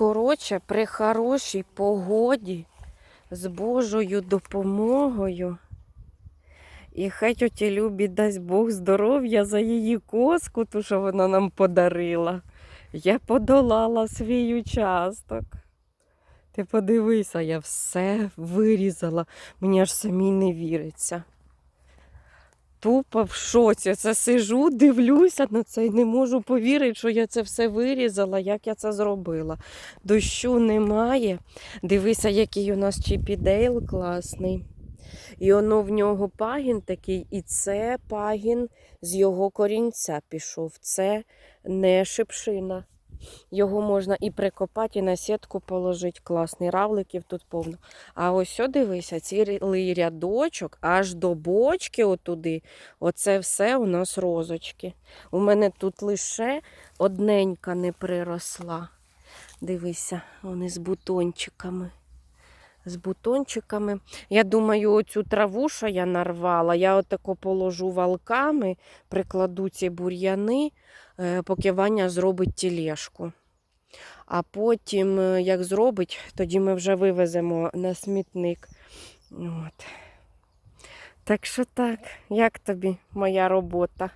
Коротше, при хорошій погоді, з Божою допомогою. І хай тьоті Любі дасть Бог здоров'я за її коску, ту, що вона нам подарила. Я подолала свій участок. Ти подивися, я все вирізала. Мені аж самій не віриться. Тупо в шоці. Це сижу, дивлюся на це і не можу повірити, що я це все вирізала, як я це зробила. Дощу немає. Дивися, який у нас чіпідейл класний. І воно в нього пагін такий, і це пагін з його корінця пішов. Це не шипшина. Його можна і прикопати, і на сітку положити. Класний. Равликів тут повно. А ось о, дивися, цілий рядочок аж до бочки отуди. Оце все у нас розочки. У мене тут лише одненька не приросла. Дивися, вони з бутончиками. З бутончиками. Я думаю, оцю траву, що я нарвала, я отако положу валками, прикладу ці бур'яни, е, поки Ваня зробить тілешку. А потім, е, як зробить, тоді ми вже вивеземо на смітник. От. Так що так, як тобі моя робота?